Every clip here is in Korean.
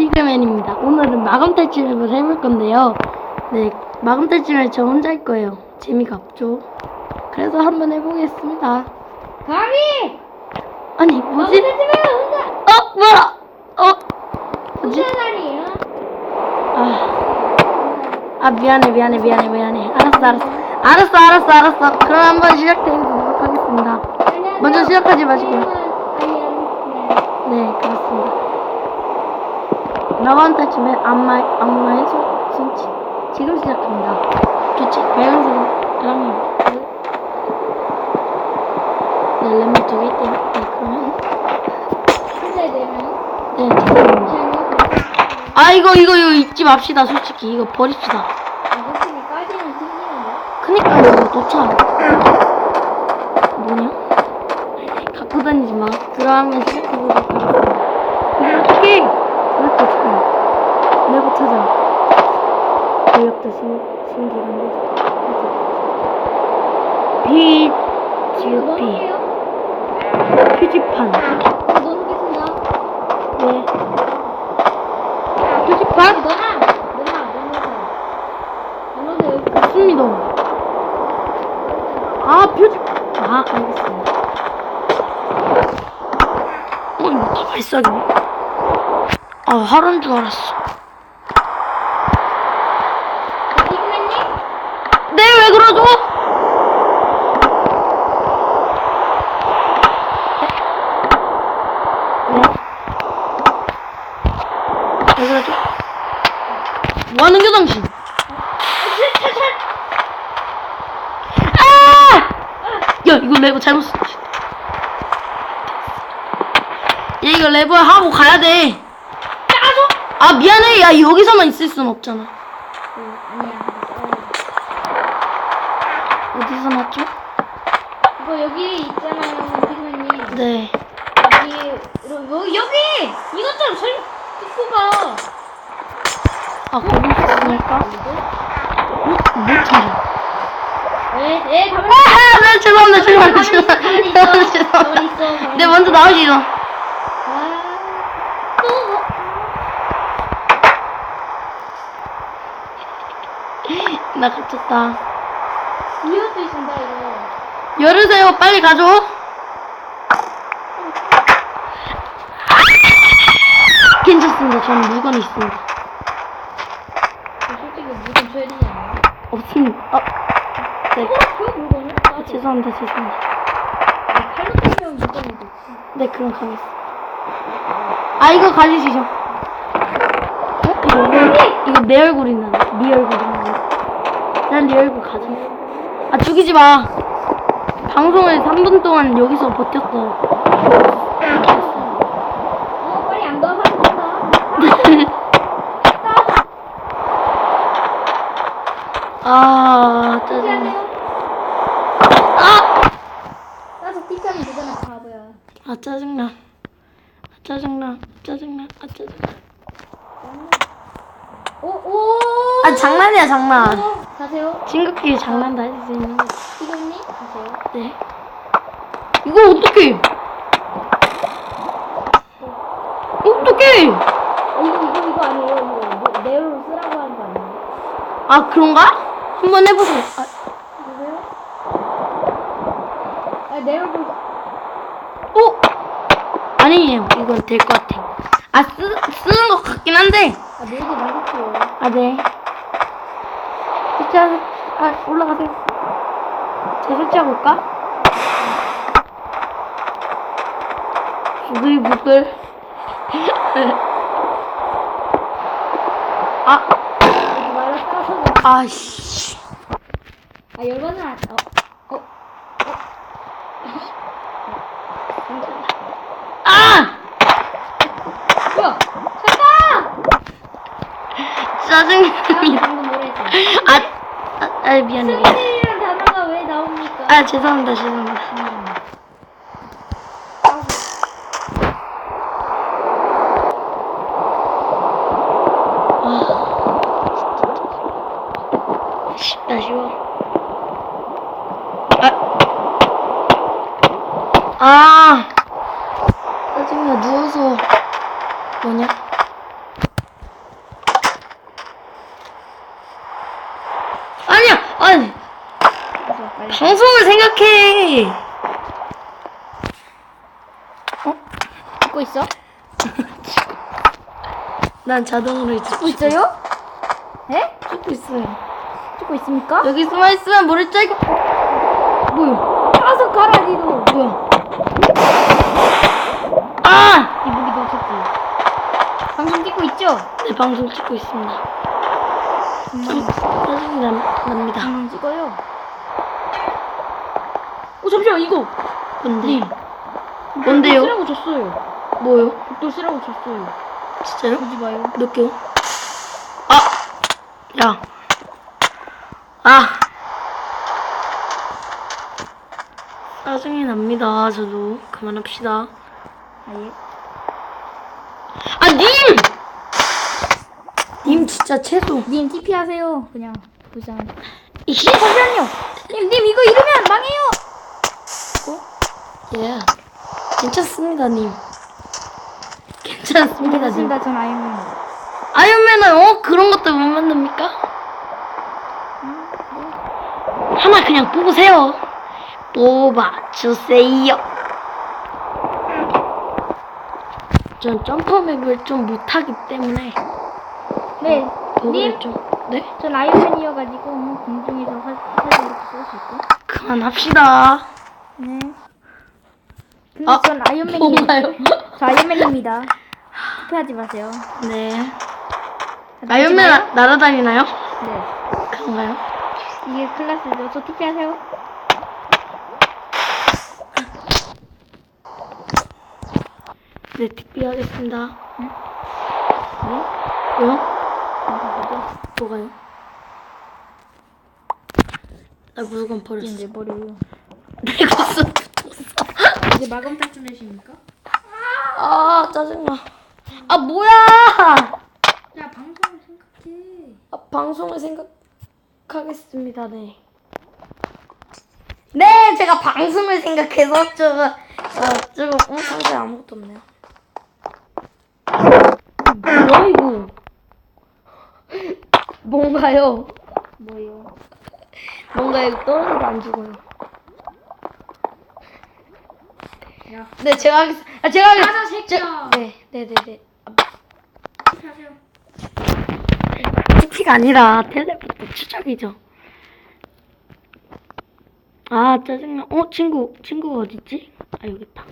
피그맨입니다. 오늘은 마검 탈출을 해볼 건데요. 네, 마검 탈출을 저 혼자 할 거예요. 재미가 없죠. 그래서 한번 해보겠습니다. 감히! 아니, 뭐지? 어, 뭐야? 어, 뭐지? 아, 아 미안해, 미안해, 미안해, 미안해. 알았어, 알았어. 알았어, 알았어, 알았어. 그럼 한번 시작해보도록 하겠습니다. 먼저 시작하지 마시고요. 네, 그렇습니다. 마검 탈출의 안마, 안마의 손, 손짓. 지금 시작합니다. 규칙, 발광석이랑 네, lemon 두개 있대요. 네, 그러면. 네, 죄송합니다. 아, 이거, 이거, 이거 잊지 맙시다, 솔직히. 이거 버립시다. 크니까 이거 놓쳐. 뭐냐? 갖고 다니지 마. 들어가면 시작해보도록 하겠습니다. 이 이것도 어떻게? 내가 찾아. 권력도 신, 신기한데. 비, GOP. 넣어놓을게요. 표지판. 네. 표지판? 없습니다. 아, 표지, 아, 알겠습니다. 어, 이거 다 발사기네. 아, 하루인 줄 알았어. 피그맨님? 네, 왜 그러죠? 네. 왜 그러죠? 뭐 하는 게 당신? 아! 야, 이거 레버 잘못 썼 야, 이거 레버 하고 가야 돼. 아, 미안해. 야, 여기서만 있을 순 없잖아. 어, 아니야. 어디서 났죠? 이거 여기 있잖아요, 피그맨님. 네. 여기, 여기, 여기! 이것처럼 설, 뜯고 가. 아, 거기 있으니까. 못, 못 찾아. 에, 에, 가만히 아, 네, 죄송합니다, 죄송합니다, 가만히 있어. 가만히 있어. 죄송합니다. 가만히 있어, 네. 먼저 나오시죠. 아, 또, 뭐. 나 갇혔다. 이것도 있습니다, 이거. 열으세요, 빨리 가죠. 괜찮습니다, 저는 물건이 있습니다. 저 솔직히 무슨 줘야 되지 않나요? 없습니다. 어, 네. 어? 그 물건을? 아, 죄송합니다, 죄송합니다. 아, 칼로 때리면 물건이 됐지. 네, 그럼 가겠습니다. 아, 이거 가지시죠. 어? 이거, 이거 내 얼굴이 나네. 네 얼굴이 나네. 난 네 얼굴 가져. 아, 죽이지 마. 방송을 3분 동안 여기서 버텼어. 어, 빨리 안 가봐준다. 아. 안녕하세요. 아! 나서 틱하면 되잖아, 바보야. 아, 짜증나. 아, 짜증나. 짜증나. 아, 짜증나. 오, 오! 아, 장난이야, 장난. 어, 가세요. 친구끼리 장난 다 할 수 있는 거. 피그님, 가세요. 네. 이거 어떡해? 어떡해? 어, 이거, 이거, 이거 아니에요. 이거, 이거 네오로 쓰라고 하는 거 아니에요? 아, 그런가? 한번 해보세요. 아, 보세요. 아, 네오로 볼 어? 아니에요. 이건 될 것 같아. 아, 쓰, 쓰는 것 같긴 한데. 아, 맛있어요. 아, 네. 진짜, 아, 올라가세요. 제가 설치해볼까? 부글부글. 아, 이거 말라 싸서. 아씨. 아, 열받는 안, 어, 어, 아! 뭐야? 짜증납니다. 했어? 아, 아, 아 미안해, 미안해. 스미들이란 단어가 왜 나옵니까? 아, 죄송합니다, 죄송합니다. 음. 아, 쉽다, 쉬워. 아, 아, 짜증나, 누워서, 뭐냐? 해? 찍고 있어? 난 자동으로 이제 찍고 있어요? 네? 찍고 있어요. 찍고 있습니까? 여기 숨어 있으면 모를 줄 알고. 뭐야? 가서 가라 니도 뭐야? 아! 이 무기 놓쳤지 방송 찍고 있죠? 네 방송 찍고 있습니다. 정말 짜증이 납- 납니다. 방송 찍어요 오 잠시만 이거 뭔데? 뭔데요? 쓰라고 줬어요 뭐요? 복돌 쓰라고 줬어요 진짜요? 보지 마요 몇 개요? 아! 야. 아! 짜증이 납니다. 저도. 그만합시다. 아예 아, 님! 님 진짜 채소. 님 TP 하세요 그냥 불쌍한 이씨. 잠시만요 님, 님 이거 잃으면 망해요 예. 괜찮습니다, 님. 괜찮습니다, 님. 알겠습니다 전 아이언맨 아이언맨은 어? 그런 것도 못 만듭니까? 하나 그냥 뽑으세요. 뽑아 주세요. 전 점프맵을 좀 못하기 때문에 네 그걸 님? 좀 네? 전 아이언맨이어가지고 뭐 공중에서 화, 화살을 이렇게 쏠 수 있고 그만합시다. 네 근데 아, 전 아이언맨이 뭔가요? 저 아이언맨입니다 투표하지 마세요 네. 나- 날아다니나요? 네 그런가요? 이게 클라스죠 저 투표하세요 네, TP 하겠습니다. 네? 왜요? 아, 뭐가요? 나 물건 버렸어. 이제 버려요 내 것은 이제 마감 탈출하십니까? 아 짜증나. 아 뭐야? 야 방송을 생각해 아, 방송을 생각하겠습니다. 네. 네, 제가 방송을 생각해서 저거 어, 저거 어, 상자에 아무것도 없네요. 뭐야 이거? 뭔가요? 뭐예요? 뭔가 이거 떨어져도 안 죽어요. 야 네, 제가 하겠습니다. 아, 제가 하겠습니다. 새끼야. 네, 네, 네, 네. 투표하세요 TP가 아니라 텔레포트 추적이죠. 아 짜증나. 어 친구 친구가 어딨지? 아 여기 있다.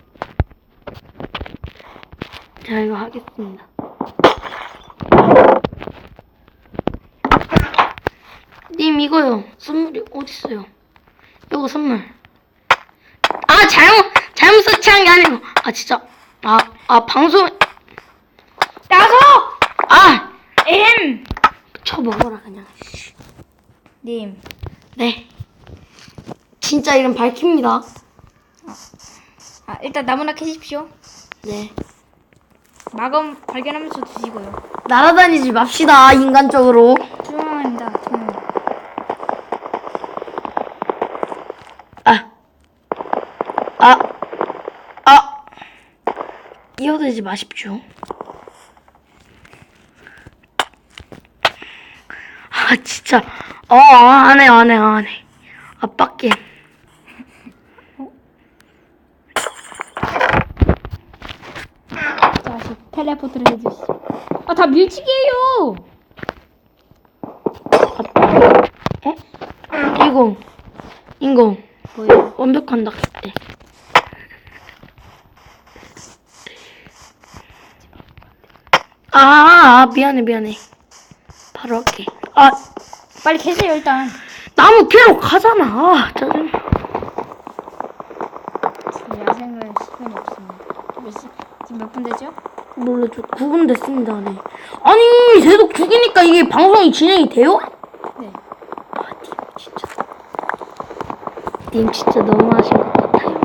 자 이거 하겠습니다. 님 이거요. 선물이 어딨어요? 이거 선물. 아 잘못 설치한 게 아니고 아 진짜 아아 방송 나서 아 M 쳐 먹어라 그냥. 님 네. 진짜 이름 밝힙니다. 아, 일단 나무나 캐십시오 네. 마검 발견하면서 드시고요 날아다니지 맙시다, 인간적으로. 저는 아. 아. 아. 이어들지 마십시오. 아, 진짜. 어, 아, 안 해, 안 해, 안 해. 아, 빡게. 다시 텔레포트를 해주시죠 아다 밀치기예요 어? 이거. 이거. 뭐예요? 완벽한 낚 아, 아, 미안해, 미안해. 바로 할게. 아, 빨리 캐세요 일단 나무 캐러 가잖아. 아, 짜증. 지금 야생을 시간이 없습니다 몇 시, 지금 몇 분 되죠? 몰라, 저 9분 됐습니다, 네. 아니, 계속 죽이니까 이게 방송이 진행이 돼요? 네 아, 님 진짜. 님 진짜 너무하신 것 같아요.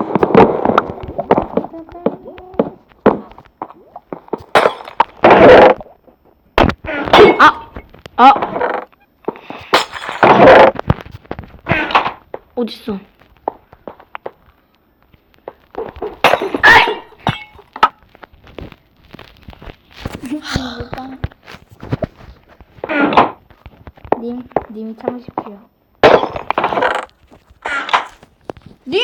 아! 아! 어딨어? 아이! 님, 님이 참으십시오. 님!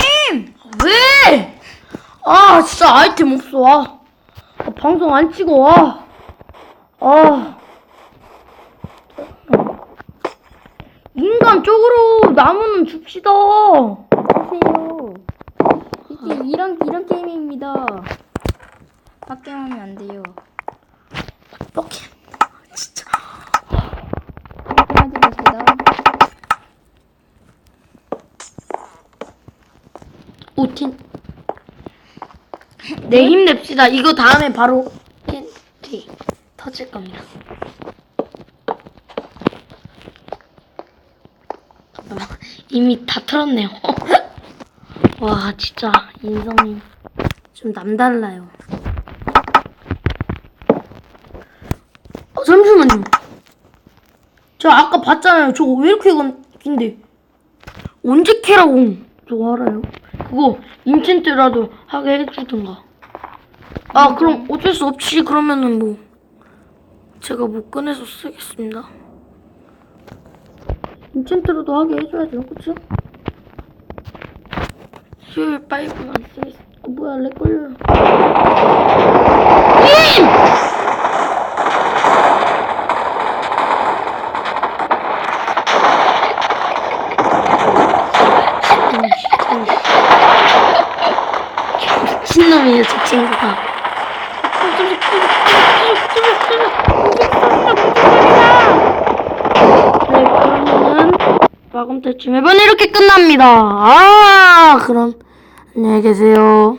아, 진짜 아이템 없어. 아, 아, 방송 안 찍어. 아, 아. 인간 쪽으로 나무는 줍시다. 하세요. 이게 이런 이런 게임입니다. 밖에 하면 안 돼요. 이렇게. 진짜. 하지 마시다. 오틴. 네, 힘냅시다. 이거 다음에 바로 TNT 터질 겁니다. 잠깐만. 이미 다 틀었네요. 와, 진짜 인성이 좀 남달라요. 어, 잠시만요. 저 아까 봤잖아요. 저거 왜 이렇게 건- 긴데? 언제 캐라고 저거 알아요? 그거 인챈트라도 하게 해주든가. 아 그럼 어쩔 수 없지 그러면은 뭐 제가 못 꺼내서 쓰겠습니다. 인챈트라도 하게 해줘야죠, 그쵸? 수요일 파이브만 쓰겠습니다. 어, 뭐야 렉 걸려요. 임! 미친놈이에요, 저 친구가. 네, 그러면은 마감 때쯤 해번 이렇게 끝납니다. 아, 그럼 안녕히 계세요.